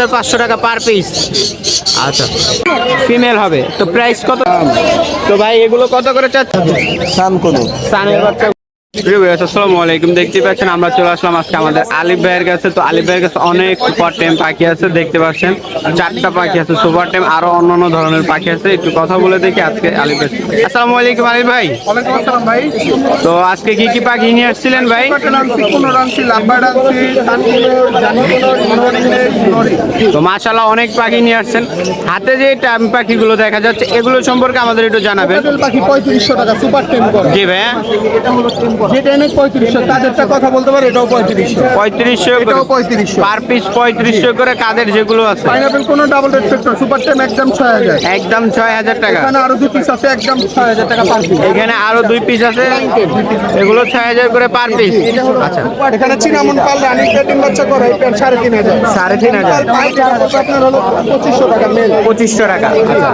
হাজার পাঁচশো টাকা পার পিস আচ্ছা। ফিমেল হবে। তো প্রাইস কত? তো ভাই এগুলো কত করে চাচ্ছে সান কোনো। সানের বাচ্চা। আসসালামু আলাইকুম। দেখতে পাচ্ছেন আমরা চলে আসলাম আজকে আমাদের আলিফ ভাইয়ের কাছে। তো আলিফ ভাইয়ের কাছে অনেক সুপার টেম পাখি আছে দেখতে পাচ্ছেন। চারটা পাখি আছে সুপার টেম আরও অন্যান্য ধরনের পাখি আছে। একটু কথা বলে দেখি আজকে আলিফ ভাই। আসসালামু আলাইকুম আলিফ ভাই। ভাই। তো আজকে কি কি পাখি নিয়ে আসছিলেন ভাই? তো মাশাল্লাহ অনেক পাখি নিয়ে আসছেন। হাতে যে টাইম পাখিগুলো দেখা যাচ্ছে এগুলো সম্পর্কে আমাদের একটু জানাবেন। পাখি পঁয়ত্রিশশো টাকা সুপার করে জি ভাইয়া। যেটা এনে পঁয়ত্রিশশো। তাদেরটা কথা বলতে পারে এটাও পঁয়ত্রিশশো। পঁয়ত্রিশশো এটাও পঁয়ত্রিশশো। পার পিস পঁয়ত্রিশশো করে কাদের যেগুলো আছে। পাইনাপেল কোনো double red factor super ten একদম ছয় হাজার। একদম ছয় হাজার টাকা। এখানে আরও দু পিস আছে একদম ছয় হাজার টাকা পার পিস এখানে আরও দুই পিস আছে। এগুলো ছয় হাজার করে পার পিস আচ্ছা। এখানে চিনামন পাল রানিং প্যাটিং বাচ্চা করে সাড়ে তিন হাজার। সাড়ে তিন হাজার। আপনার হলো পঁচিশশো টাকা মেল পঁচিশশো টাকা। আচ্ছা।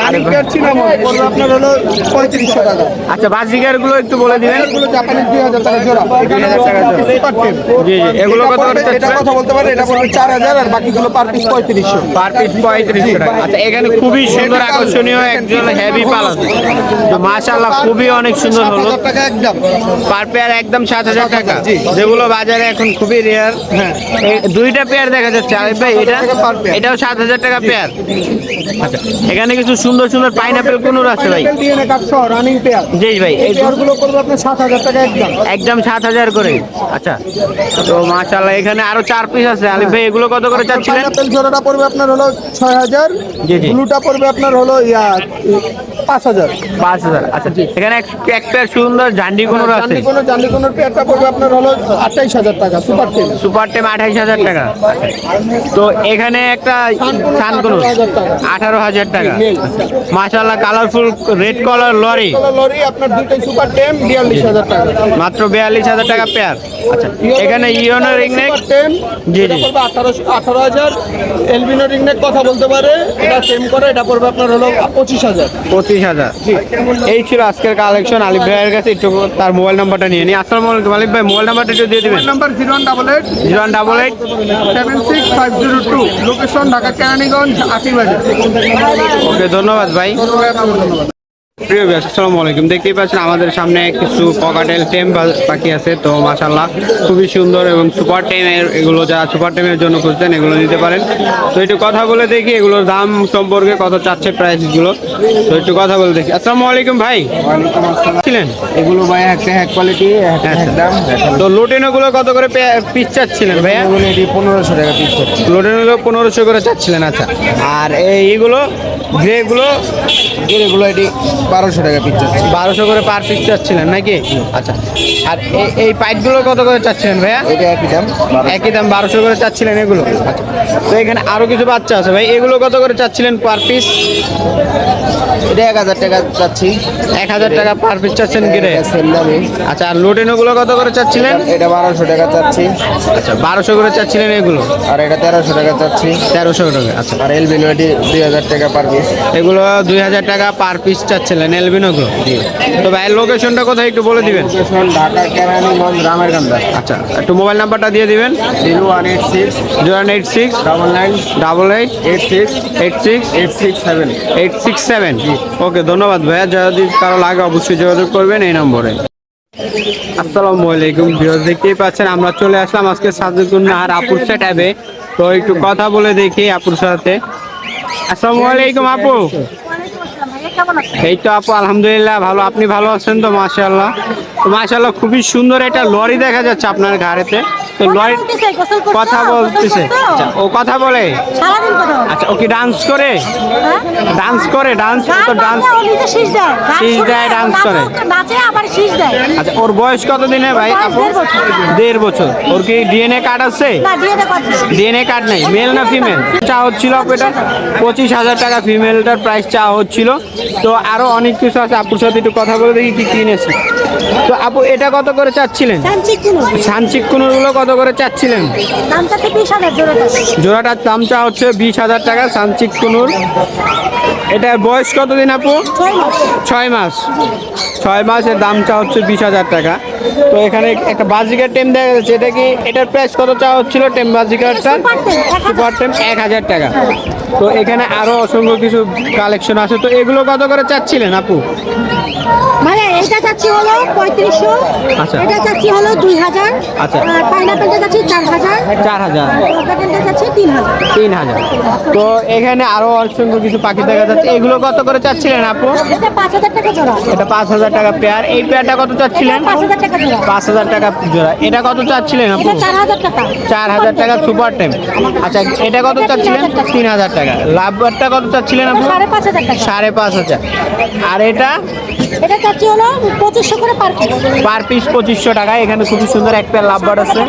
রানিং প্যাট চিনামন আপনার হলো পঁয়ত্রিশশো টাকা। আচ্ছা বাজিকারগুলো একটু বলে দিবেন। এগুলো দুই হাজার টাকা জোড়া। এখানে সুপার টেন জি জি। এগুলো কত এটা কথা বলতে পারে এটা পড়বে চার হাজার আর বাকিগুলো পার পিস পঁয়ত্রিশশো। পার পিস পঁয়ত্রিশশো টাকা। আচ্ছা এখানে খুবই সুন্দর আকর্ষণীয় একজন হেভি পাল তো মাশাল্লাহ খুবই অনেক সুন্দর হলো টাকা একদম। পার পেয়ার একদম সাত হাজার টাকা। যেগুলো বাজারে এখন খুবই রেয়ার হ্যাঁ। দুইটা পেয়ার দেখা যাচ্ছে। ভাই এটা। এটাও সাত হাজার টাকা পেয়ার আচ্ছা এখানে কিছু সুন্দর সুন্দর পাইনাপেল কোনুর আছে ভাই। রানিং পেয়ার জি ভাই এই করবে আপনার সাত হাজার টাকা একদম। সাত হাজার করে। আচ্ছা তো মাশাল্লাহ এখানে আরও চার পিস আছে। আলিফ ভাই এগুলো কত করে চাচ্ছিলেন? পাইনাপেল জোড়াটা পড়বে আপনার হলো ছয় হাজার। ব্লুটা পড়বে আপনার হলো ইয়া পাঁচ হাজার। পাঁচ হাজার। আচ্ছা এখানে এক- সুন্দর ঝান্ডি কোনুর আছে। কোনো জান্ডি কোনোর পেয়ারটা পড়বে আপনার হলো আঠাইশ হাজার টাকা সুপার টেন সুপার টেম আঠাইশ হাজার টাকা। তো এখানে একটা সান আঠারো হাজার টাকা। মাশাল্লাহ colourful red colour lory lory আপনার দুইটাই সুপার টেন বিয়াল্লিশ হাজার টাকা। মাত্র বিয়াল্লিশ হাজার টাকা পেয়ার। আচ্ছা এখানে ইওনো রিংনেক জি, জি। আঠারোশো আঠারো হাজার। এলবিনো রিংনেক কথা বলতে পারে। এটা সেম করে এটা পড়বে আপনার হলো পঁচিশ হাজার। পঁচিশ হাজার। এই ছিল আজকের কালেকশন আলিফ ভাইয়ের কাছে একটু তার মোবাইল নাম্বারটা নিয়ে নিই। আসসালামু আলাইকুম আলিফ ভাই মোবাইল নাম্বারটা একটু দিয়ে দিবেন। Number zero one double eight zero one double eight seven six five zero two location Dhaka Keraniganj Atibari okay ধন্যবাদ ভাই। ধন্যবাদ। প্রিয় ব্যাস আসসালামু আলাইকুম। দেখতেই পাচ্ছেন আমাদের সামনে কিছু ককাটেল টেম পাখি আছে তো মাশাল্লাহ খুবই সুন্দর এবং সুপার টেমের এগুলো যারা সুপার টেমের জন্য খুঁজছেন এগুলো নিতে পারেন। তো একটু কথা বলে দেখি এগুলোর দাম সম্পর্কে কত চাচ্ছে প্রাইসগুলো তো একটু কথা বলে দেখি। আসসালামু আলাইকুম ভাই। ছিলেন? এগুলো ভাই একটা হ্যাক কোয়ালিটি আচ্ছা। দাম। তো লোটেনোগুলো কত করে পিস চাচ্ছিলেন ভাইয়া? এগুলো পনেরোশো টাকা পিস করছে লোটেনগুলো পনেরোশো করে চাচ্ছিলেন আচ্ছা। আর এইগুলো গ্রেগুলো এগুলো এটি বারোশো টাকা পিস হচ্ছে বারোশো করে পার পিস চাচ্ছিলেন নাকি? আচ্ছা। আর এই- এই পাইপগুলো কত করে চাচ্ছিলেন ভাইয়া? এটা একই দাম একই দাম বারোশো করে চাচ্ছিলেন এগুলো? আচ্ছা। তো এখানে আরও কিছু বাচ্চা আছে ভাই এগুলো কত করে চাচ্ছিলেন পার পিস এটা এক হাজার টাকা চাচ্ছি। এক হাজার টাকা পার পিস চাচ্ছেন গিরে আচ্ছা আর লোটেনোগুলো কত করে চাচ্ছিলেন? এটা বারোশো টাকা চাচ্ছি। আচ্ছা বারোশো করে চাচ্ছিলেন এগুলো? আর এটা তেরোশো টাকা চাচ্ছি। তেরোশো টাকা আচ্ছা। আর এলবিনো এটি দুই হাজার টাকা পার পিস এগুলো দুই হাজার টাকা পার পিস চাচ্ছিলেন এলবিনোগুলো তো ভাইয়ের লোকেশনটা কোথায় একটু বলে দিবেন? ঢাকা কেরানীগঞ্জ রামেরকান্দা আচ্ছা একটু মোবাইল নাম্বারটা দিয়ে দিবেন। Zero one eight six zero eight six double nine double eight eight six eight six eight six seven eight six seven okay ধন্যবাদ ভাইয়া। যদি কারও লাগে অবশ্যই যোগাযোগ করবেন এই নম্বরে। আসসালামু আলাইকুম ভিউয়ার দেখতেই পাচ্ছেন আমরা চলে আসলাম আজকে সাজুদ্দিন নাহার আপুর সেট অ্যাপে তো একটু কথা বলে দেখি আপুর সাথে। আসসালামু আলাইকুম আপু এই তো আপু আলহামদুলিল্লাহ ভালো। আপনি ভালো আছেন তো? মাশাআল্লাহ। তো মাশাআল্লাহ খুবই সুন্দর একটা লরি দেখা যাচ্ছে আপনার ঘাড়েতে। তো লরি? কথা বলতেছে। আচ্ছা, ও কথা বলে। আচ্ছা ও কি ডান্স করে? হ্যাঁ? ডান্স করে ডান্স তো ডান্স শীষ দেয়। নাচে, করে। আচ্ছা ওর বয়স কত দিনে ভাই? দেড় বছর। ওর কি ডিএনএ কার্ড আছে? ডিএনএ কার্ড নেই। মেল না ফিমেল চা হচ্ছিল এটা? পঁচিশ হাজার টাকা ফিমেলটার প্রাইস চা হচ্ছিল। তো আরও অনেক কিছু আছে। আপুর সাথে একটু কথা বলে দেখি কি কিনেছি। তো আপু এটা কত করে চাচ্ছিলেন? সানচিক কিনুন। সানচিকগুলো কত করে চাচ্ছিলেন। জোড়াটার দাম চা হচ্ছে বিশ হাজার টাকা সানচিক কুনুর। এটার বয়স কতদিন আপু? ছয় মাস। ছয় মাস। ছয় মাসের দামটা হচ্ছে বিশ হাজার টাকা। তো এখানে একটা বাজিকার টেম দেখা যাচ্ছে। এটা কি এটার প্রাইস কত চাওয়া হচ্ছিল টেম বাজিকারটা সুপার টেম, এক হাজার। সুপার টেম এক হাজার টাকা। তো এখানে আরও অসংখ্য কিছু কালেকশন আছে। তো এগুলো কত করে চাচ্ছিলেন আপু? এটা চাচ্ছি হলো পঁয়ত্রিশশো আচ্ছা। এটা চাচ্ছি হলো দুই হাজার আচ্ছা। আর পাইনাপেলটা চাচ্ছি চার হাজার চার হাজার। চাচ্ছি তিন হাজার। তিন হাজার। তো এখানে আরও অসংখ্য কিছু পাখি দেখা যাচ্ছে। এগুলো কত করে চাচ্ছিলেন আপু? এটা পাঁচ হাজার টাকা জোড়া। এটা পাঁচ হাজার টাকা পেয়ার। এই পেয়ারটা কত চাচ্ছিলেন? পাঁচ হাজার টাকা জোড়া। পাঁচ হাজার টাকা জোড়া। এটা কত চাচ্ছিলেন আপু? চার হাজার টাকা। চার হাজার টাকা সুপার টেম। আচ্ছা এটা কত চাচ্ছিলেন? তিন হাজার টাকা। লাভবারটা কত চাচ্ছিলেন আপু? সাড়ে পাঁচ হাজার সাড়ে পাঁচ হাজার। আর এটা? এটা চাচ্ছি হলো পঁচিশশো করে পার পিস পার পিস পঁচিশশো টাকা এখানে খুবই সুন্দর লাভবার আছে।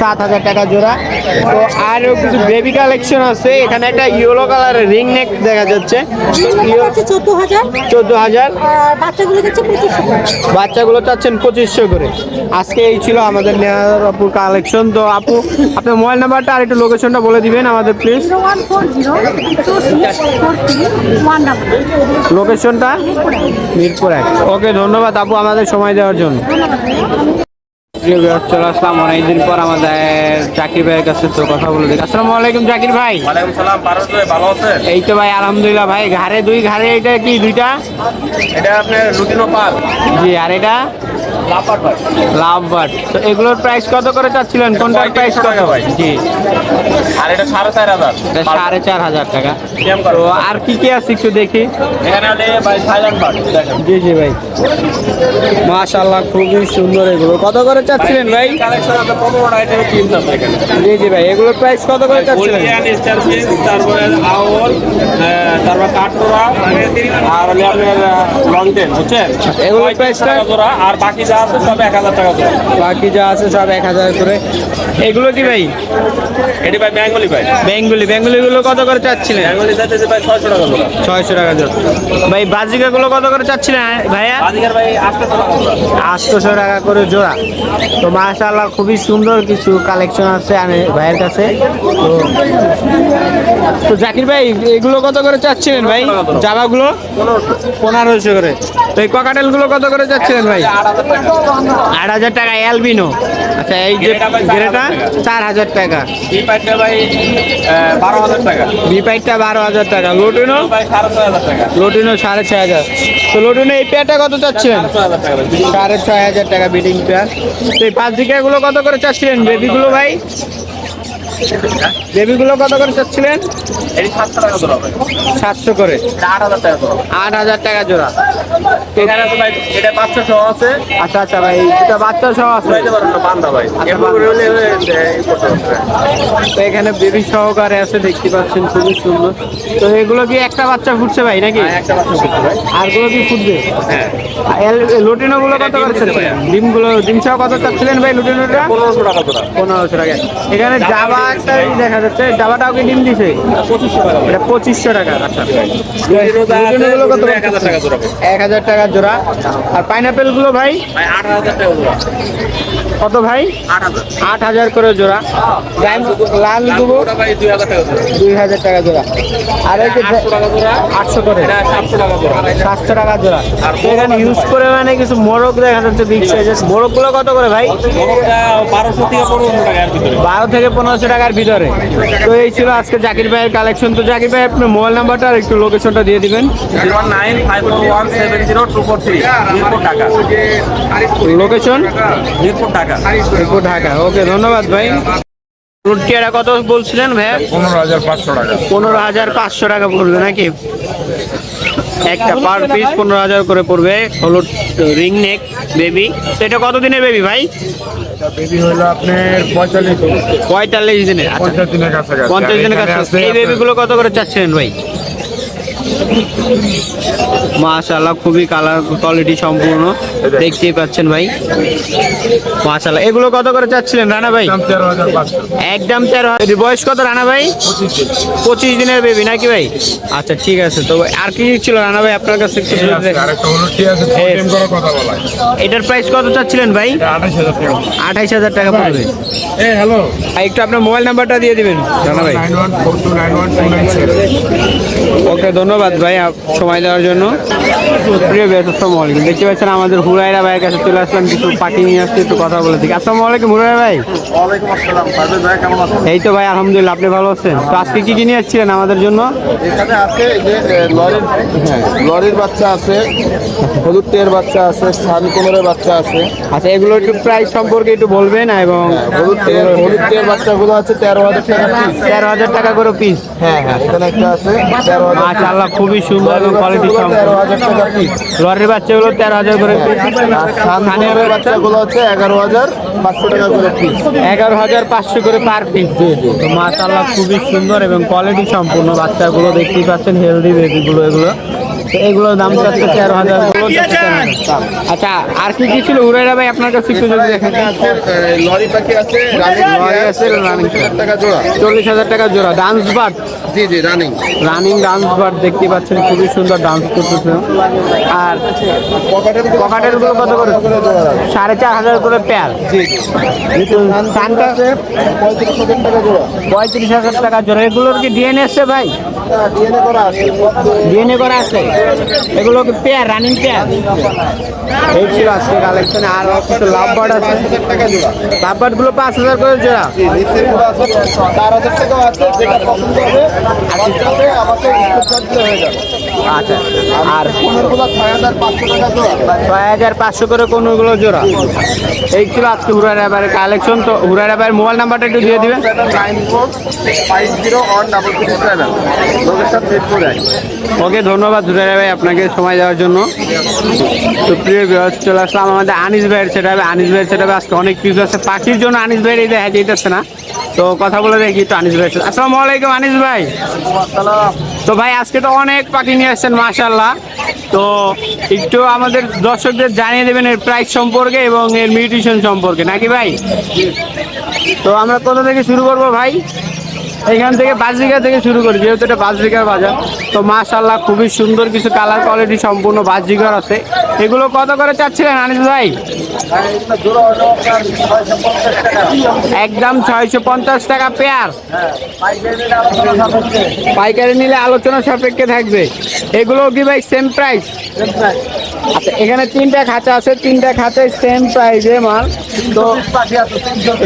সাত হাজার টাকা জোড়া। তো আরও কিছু বেবি কালেকশন আছে। এখানে একটা ইয়েলো কালারের রিং নেক দেখা যাচ্ছে। চোদ্দ হাজার। চোদ্দ হাজার। বাচ্চাগুলো যাচ্ছে বাচ্চাগুলো চাচ্ছেন পঁচিশশো করে। আজকে এই ছিল আমাদের আপুর কালেকশন তো আপু আপনার মোবাইল নাম্বারটা আর একটু লোকেশনটা বলে দিবেন আমাদের প্লিজ লোকেশনটা মিরপুর এক। ওকে ধন্যবাদ। আপু আমাদের সময় দেওয়ার জন্য। প্রিয় বিহার চলে আসলাম অনেকদিন পর আমাদের জাকির ভাইয়ের কাছে তো কথা বলে দেখি আসসালামু আলাইকুম জাকির ভাই। ওয়ালাইকুম সালাম পারস ভাই ভালো আছেন? এই তো ভাই আলহামদুলিল্লাহ ভাই ঘাড়ে দুই ঘাড়ে এটা কি দুইটা? এটা আপনার রুটিনো পাল। জি আর এটা? লাপার ভাই। লাভ বার্ড তো এগুলোর প্রাইস কত করে চাচ্ছিলেন? কোনটার প্রাইস কত? ভাই। জি। আর এটা সাড়ে চার হাজার। সাড়ে চার হাজার টাকা। তো আর কি কি আছে একটু দেখি? জি জি ভাই। মাশাআল্লাহ খুবই সুন্দর এগুলো। কত করে চাচ্ছিলেন ভাই? জি জি ভাই এগুলোর প্রাইস কত করে চাচ্ছিলেন? তারপরে আউল তারপর কাঠটোরা আর আপনার লং টেন বুঝছেন? এগুলোর পঁয়ত্রিশ price টা? টাকা জোড়া আর বাকি যা আছে সব এক হাজার টাকা জোড়া বাকি যা আছে সব এক হাজার করে। এগুলো কি ভাই? এটি ভাই বেঙ্গলি ভাই। বেঙ্গুলি বেঙ্গুলিগুলো কত করে চাচ্ছিলেন? বেঙ্গলি যাচ্ছে ভাই ছয়শো টাকা জোড়া ছয়শো টাকা জোর ভাই বাজিকাগুলো কত করে চাচ্ছিলেন ভাইয়া? বাজিকার ভাই টাকা আটশোশো টাকা করে জোড়া। তো মাশাআল্লাহ খুবই সুন্দর কিছু কালেকশন আছে আমি ভাইয়ের কাছে। তো তো জাকির ভাই এগুলো কত করে চাচ্ছিলেন ভাই? জামাগুলো? পনেরোশো করে। তো এই ককাটেলগুলো কত করে চাচ্ছিলেন ভাই? আট হাজার টাকা অ্যালবিনো। আচ্ছা এই যে গ্রেটা চার হাজার টাকা। চার হাজার টাকা। এই পাইটটা ভাই বারো হাজার টাকা। বিপাইটটা বারো হাজার টাকা। লোটিনো? লোটিনো সাড়ে ছয় হাজার। তো লোটিনো এই পেয়ারটা কত চাচ্ছিলেন? সাড়ে ছয় হাজার টাকা বিডিং পেয়ার। তো এই পাঁচ দিকাগুলো কত করে চাচ্ছিলেন? বেবিগুলো ভাই? বেবিগুলো কত করে চাচ্ছিলেন? সাতশো করে। আট হাজার টাকা জোড়া। এখানে ভাই এটা সহ আছে। আচ্ছা আচ্ছা ভাই এটা বাচ্চা সহ আছে? ভাই। তো বেবি সহকারে আছে দেখতে পাচ্ছেন খুবই সুন্দর। তো এগুলো কি একটা বাচ্চা ফুটছে ভাই নাকি? হ্যাঁ, একটা বাচ্চা ভাই। আরগুলো কি ফুটবে? হ্যাঁ। লুটিনো গুলো কত করে চাচ্ছিলেন? ডিমগুলো ডিম সহ কত চাচ্ছিলেন ভাই লুটিনোটা? পনেরোশো টাকা পনেরোশো টাকা। এখানে জাবা একটা দেখা যাচ্ছে জাবাটাও কি ডিম দিছে? এটা পঁচিশশো টাকা আচ্ছা। এক হাজার টাকা জোড়া। আর পাইনাপেলগুলো ভাই? কত ভাই? আট হাজার করে জোড়া। লাল দুবো। দুই হাজার টাকা জোড়া। আর এই আটশো করে। সাতশো টাকা জোড়া। এখানে ইউজ করে মানে কিছু মোরগ দেখা যাচ্ছে বিগ সাইজের মোরগগুলো কত করে ভাই? বারোশো থেকে পনেরোশো টাকার ভিতরে। বারো থেকে পনেরোশো টাকার ভিতরে। তো এই ছিল আজকে জাকির ভাইয়ের কালেকশন তো জাকির ভাই আপনার মোবাইল নাম্বারটা আর একটু লোকেশনটা দিয়ে দিবেন। লোকেশন মিরপুর ঢাকা। মিরপুর ঢাকা। ওকে ধন্যবাদ ভাই। রুটিয়াটা কত বলছিলেন ভাই? পনেরো হাজার পাঁচশো টাকা। পনেরো হাজার পাঁচশো টাকা পড়বে নাকি? একটা পার পিস পনেরো হাজার করে পড়বে হলুদ রিং নেক বেবি তো এটা কত দিনের বেবি ভাই বেবি হলো আপনার পঁয়তাল্লিশ পঁয়তাল্লিশ দিনের আচ্ছা। পঞ্চাশ দিনের কাছাকাছি। কাছে এই বেবিগুলো কত করে চাচ্ছেন ভাই? মাশাআল্লাহ খুবই কালার কোয়ালিটি সম্পূর্ণ। দেখতেই পাচ্ছেন ভাই। মাশাআল্লাহ এগুলো কত করে চাচ্ছিলেন রানা ভাই? হাজার একদম তেরো এর বয়স কত রানা ভাই? পঁচিশ দিনের বেবি নাকি ভাই? আচ্ছা ঠিক আছে। তো আর কি ছিল রানা ভাই আপনার কাছে এটার প্রাইস কত চাচ্ছিলেন ভাই? হাজার আঠাইশ হাজার টাকা পড়বে। এ হ্যালো একটু আপনার মোবাইল নাম্বারটা দিয়ে দিবেন রানা ভাই। ওকে ধন্যবাদ ভাই। সময় দেওয়ার জন্য। প্রিয় ভাই আসসালামু আলাইকুম। দেখতে পাচ্ছেন আমাদের হুরাইরা ভাইয়ের কাছে চলে আসলাম কিছু পাখি নিয়ে আসছি একটু কথা বলে দিকে আসসালামু আলাইকুম হুরাইরা ভাই। আসসালাম। ভাই কেমন আছেন? এই তো ভাই আলহামদুলিল্লাহ আপনি ভালো আছেন? তো আজকে কি কি নিয়ে আসছিলেন আমাদের জন্য? এখানে আছে যে লরির হ্যাঁ, লরির বাচ্চা আছে হলুদ টিয়ের বাচ্চা আছে সান কোমরের বাচ্চা আছে। আচ্ছা এগুলো একটু প্রাইস সম্পর্কে একটু বলবেন এবং হলুদ টিয়ের হলুদ টিয়ের বাচ্চাগুলো আছে তেরো হাজার টাকা তেরো হাজার টাকা করে পিস হ্যাঁ হ্যাঁ এখানে একটা আছে তেরো হাজার মাশাআল্লাহ খুবই সুন্দর। এবং কোয়ালিটি লরির বাচ্চাগুলো তেরো হাজার করে আর বাচ্চাগুলো হচ্ছে এগারো হাজার পাঁচশো টাকা করে পিস এগারো হাজার পাঁচশো করে পার পিস তো মাশাআল্লাহ খুবই সুন্দর এবং কোয়ালিটি সম্পূর্ণ বাচ্চাগুলো দেখতেই পাচ্ছেন হেলদি বেবিগুলো এগুলো। এগুলোর দাম চাচ্ছে তেরো হাজার। গুলো চাচ্ছে 13,000 আচ্ছা আর কি কি ছিল? উড়াইরা ভাই আপনার কাছে একটু যদি দেখেন। আছে লরি পাখি আছে রানিং লরি আছে। হাজার টাকা জোড়া। চল্লিশ হাজার টাকা জোড়া। Dance but G G running running dance but দেখতে পাচ্ছেন খুবই সুন্দর ডান্স করতেছে। আর পকেটেরগুলো কত করে? সাড়ে চার হাজার করে। পেয়ার সানটা পঁয়ত্রিশ হাজার টাকা জোড়া। পঁয়ত্রিশ হাজার টাকা জোড়া। এগুলোর কি ডিএনএ এসছে ভাই? ডিএনএ করা আছে। ডিএনএ করা আছে? এগুলো কি পেয়ার রানিং পেয়ার এই ছিল আজকে কালেকশনে আর কিছু লাভ বার্ড আছে। হাজার লাভ বার্ডগুলো পাঁচ হাজার করে জোড়া। চার হাজার আছে যেটা পছন্দ হবে আচ্ছা। আর ছয় হাজার পাঁচশো করে কোনগুলো জোড়া। এই ছিল আজকে হুরার ব্যাপারে কালেকশন তো হুরার ব্যাপারে মোবাইল নাম্বারটা একটু দিয়ে দিবেন। ওকে ধন্যবাদ হুরার ভাই ভাই আপনাকে সময় দেওয়ার জন্য। তো প্রিয় বিরাজ চলে আসলাম আমাদের আনিস ভাইয়ের সেটা হবে আনিস ভাইয়ের সেটা আজকে অনেক কিছু আছে। পাখির জন্য আনিস ভাইয়ের এই দেখা যেতেছে না। তো কথা বলে দেখি একটু আনিস ভাই আসসালামু আলাইকুম আনিস ভাই। তো ভাই আজকে তো অনেক পাখি নিয়ে আসছেন মাশাল্লাহ তো একটু আমাদের দর্শকদের জানিয়ে দেবেন এর প্রাইস সম্পর্কে এবং এর মিউটিশন সম্পর্কে। নাকি ভাই? তো আমরা কোথা থেকে শুরু করব ভাই? এখান থেকে বাজরিকা থেকে শুরু করি, যেহেতু এটা বাজরিকার বাজার, তো মাশাল্লাহ খুবই সুন্দর কিছু কালার কোয়ালিটি সম্পূর্ণ বাজরিকার আছে। এগুলো কত করে চাচ্ছিলেন আনিস ভাই? একদম ছয়শো পঞ্চাশ টাকা পেয়ার পাইকারি নিলে আলোচনা সাপেক্ষে থাকবে। এগুলো কি ভাই সেম প্রাইস আচ্ছা এখানে তিনটা খাঁচা আছে, তিনটা খাঁচা সেম প্রাইসে মাল। তো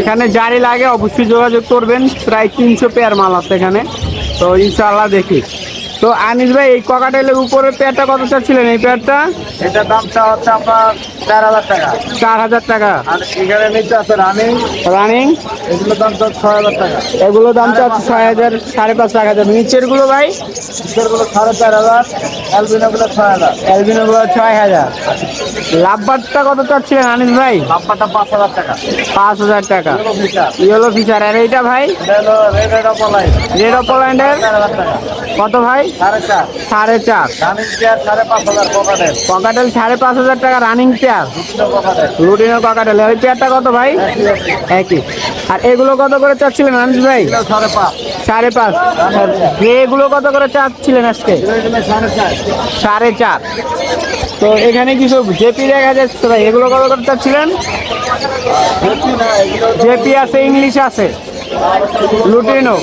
এখানে জারি লাগে অবশ্যই যোগাযোগ করবেন, প্রায় তিনশো পেয়ার মাল আছে এখানে। তো ইনশাআল্লাহ দেখি। তো আনিস ভাই এই ককাটেলের উপরের পেয়ারটা কত চাচ্ছিলেন? এই পেয়ারটা? এটা দামটা হচ্ছে আপনার চার হাজার টাকা। চার হাজার টাকা। আর এখানে নিচে আছে রানিং রানিং এগুলো দাম তো ছয় হাজার টাকা। এগুলো দাম চাচ্ছে ছয় হাজার সাড়ে পাঁচ টাকা যাবে নিচেরগুলো ভাই? গুলো সাড়ে চার হাজার অ্যালবিনোগুলো ছয় হাজার। অ্যালবিনো গুলো ছয় হাজার। লাভবারটা কত চাচ্ছিলেন আনিস ভাই? দামটা পাঁচ হাজার টাকা। পাঁচ হাজার টাকা। ইয়েলো ফিচার আর এইটা ভাই? রেড অপলাইন রেড অপোল্যান্ডের টাকা। কত ভাই? সাড়ে চার। ককাটেল সাড়ে পাঁচ হাজার টাকা রানিং পেয়ার পকেটের লুটিনো ককাটেল ওই পেয়ারটা কত ভাই? একই আর এগুলো কত করে চাচ্ছিলেন আনিস ভাই? সাড়ে পাঁচ। এগুলো কত করে চাচ্ছিলেন আজকে? সাড়ে চার। তো এখানে কিছু জেপি দেখা যাচ্ছে ভাই। এগুলো কত করে চাচ্ছিলেন? জেপি আছে ইংলিশ আছে। লুটিনো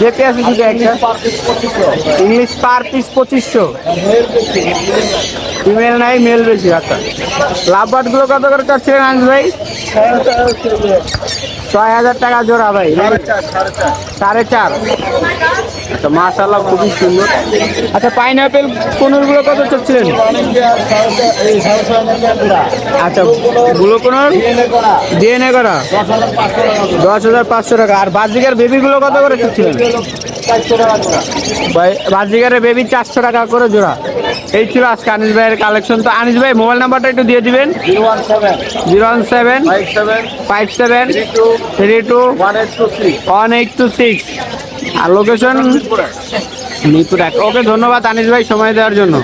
যেতে আছে শুধু একটা। ইংলিশ পার পিস পঁচিশশো। ফিমেল নাই, মেল বেশি আচ্ছা। লাভ বার্ডগুলো কত করে চাচ্ছিলেন আনস ভাই? ছয় হাজার টাকা জোড়া ভাই সাড়ে চার। আচ্ছা মাশাল্লাহ খুবই সুন্দর। আচ্ছা পাইনাপেল পনেরোগুলো কত চাচ্ছিলেন? আচ্ছা গুলো কোনোর ডিএনএ করা। দশ হাজার পাঁচশো টাকা। আর বাজিকার বেবিগুলো কত করে চাচ্ছিলেন? বাজিকারের বেবি চারশো টাকা করে জোড়া। এই ছিল আজকে আনিস ভাইয়ের কালেকশন তো আনিস ভাই মোবাইল নাম্বারটা একটু দিয়ে দিবেন। Zero one seven. Zero one seven. Five seven. Five seven three two. Three one eight two three one eight two six. আর লোকেশন মিরপুর এক ওকে ধন্যবাদ আনিস ভাই সময় দেওয়ার জন্য।